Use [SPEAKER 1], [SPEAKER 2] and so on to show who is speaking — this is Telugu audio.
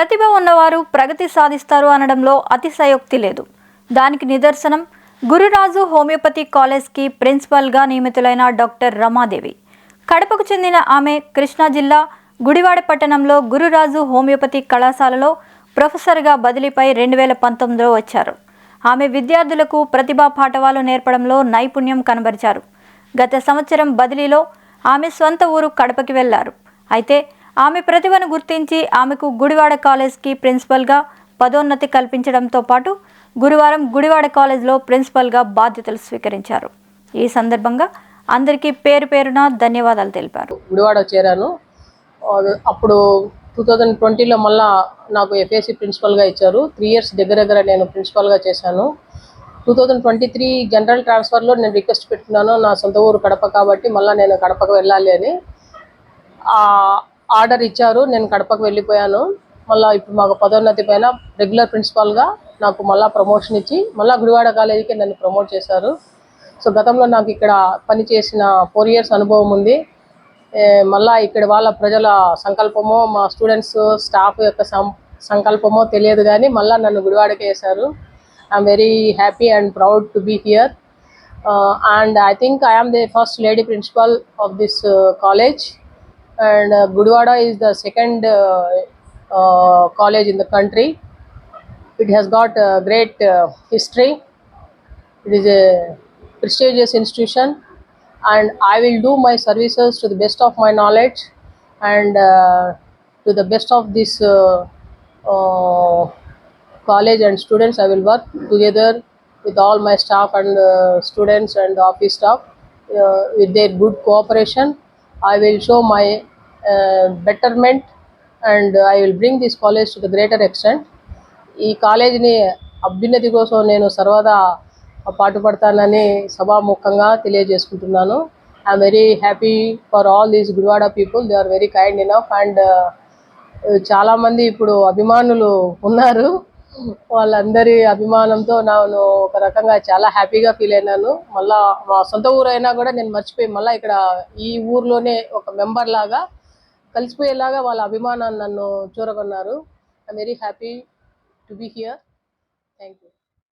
[SPEAKER 1] ప్రతిభ ఉన్నవారు ప్రగతి సాధిస్తారు అనడంలో అతిశయోక్తి లేదు. దానికి నిదర్శనం గురురాజు హోమియోపతి కాలేజ్కి ప్రిన్సిపల్గా నియమితులైన డాక్టర్ రమాదేవి. కడపకు చెందిన ఆమె కృష్ణా జిల్లా గుడివాడ పట్టణంలో గురురాజు హోమియోపతి కళాశాలలో ప్రొఫెసర్గా బదిలీపై రెండు వేల పంతొమ్మిదిలో వచ్చారు. ఆమె విద్యార్థులకు ప్రతిభా పాఠవాలు నేర్పడంలో నైపుణ్యం కనబరిచారు. గత సంవత్సరం బదిలీలో ఆమె స్వంత ఊరు కడపకి వెళ్ళారు. అయితే ఆమె ప్రతిభను గుర్తించి ఆమెకు గుడివాడ కాలేజ్కి ప్రిన్సిపల్గా పదోన్నతి కల్పించడంతో పాటు గురువారం గుడివాడ కాలేజ్లో ప్రిన్సిపల్గా బాధ్యతలు స్వీకరించారు. ఈ సందర్భంగా అందరికీ పేరు పేరున ధన్యవాదాలు తెలిపారు.
[SPEAKER 2] గుడివాడ చేరాను. అప్పుడు టూ థౌజండ్ ట్వంటీలో మళ్ళా నాకు ఎఫ్ఏసి ప్రిన్సిపల్గా ఇచ్చారు. త్రీ ఇయర్స్ దగ్గర దగ్గర నేను ప్రిన్సిపల్గా చేశాను. Two thousand twenty three general ట్రాన్స్ఫర్లో నేను రిక్వెస్ట్ పెట్టుకున్నాను నా సొంత ఊరు కడప కాబట్టి మళ్ళీ నేను కడపకు వెళ్ళాలి అని. ఆర్డర్ ఇచ్చారు. నేను కడపకు వెళ్ళిపోయాను. మళ్ళీ ఇప్పుడు మాకు పదోన్నతి పైన రెగ్యులర్ ప్రిన్సిపాల్గా నాకు మళ్ళీ ప్రమోషన్ ఇచ్చి మళ్ళీ గుడివాడ కాలేజీకి నన్ను ప్రమోట్ చేశారు. సో గతంలో నాకు ఇక్కడ పని చేసిన ఫోర్ ఇయర్స్ అనుభవం ఉంది. మళ్ళీ ఇక్కడ వాళ్ళ ప్రజల సంకల్పమో మా స్టూడెంట్స్ స్టాఫ్ యొక్క సం- సంకల్పమో తెలియదు కానీ మళ్ళీ నన్ను గుడివాడకే వేశారు. I'm very happy and proud to be here. And I think I the first lady principal of this college. And uh, Gudwada is the second uh, uh, college in the country. It has got a great uh, history. It is a prestigious institution, and I will do my services to the best of my knowledge and uh, to the best of this uh, uh, college and students. I will work together with all my staff and uh, students and office staff uh, with their good cooperation. I will show my betterment and I will bring this college to the greater extent ఈ కాలేజీని అభ్యున్నతి కోసం నేను సర్వదా పాటుపడతానని సభాముఖంగా తెలియజేసుకుంటున్నాను. I'm very happy for all these Gudivada people they are very kind enough and చాలామంది ఇప్పుడు అభిమానులు ఉన్నారు. వాళ్ళందరి అభిమానంతో నేను ఒక రకంగా చాలా హ్యాపీగా ఫీల్ అయినాను. మళ్ళీ మా సొంత ఊరైనా కూడా నేను మర్చిపోయి మళ్ళీ ఇక్కడ ఈ ఊర్లోనే ఒక మెంబర్ లాగా కలిసిపోయేలాగా వాళ్ళ అభిమానాన్ని నన్ను చూరగొన్నారు. I very happy to be here thank you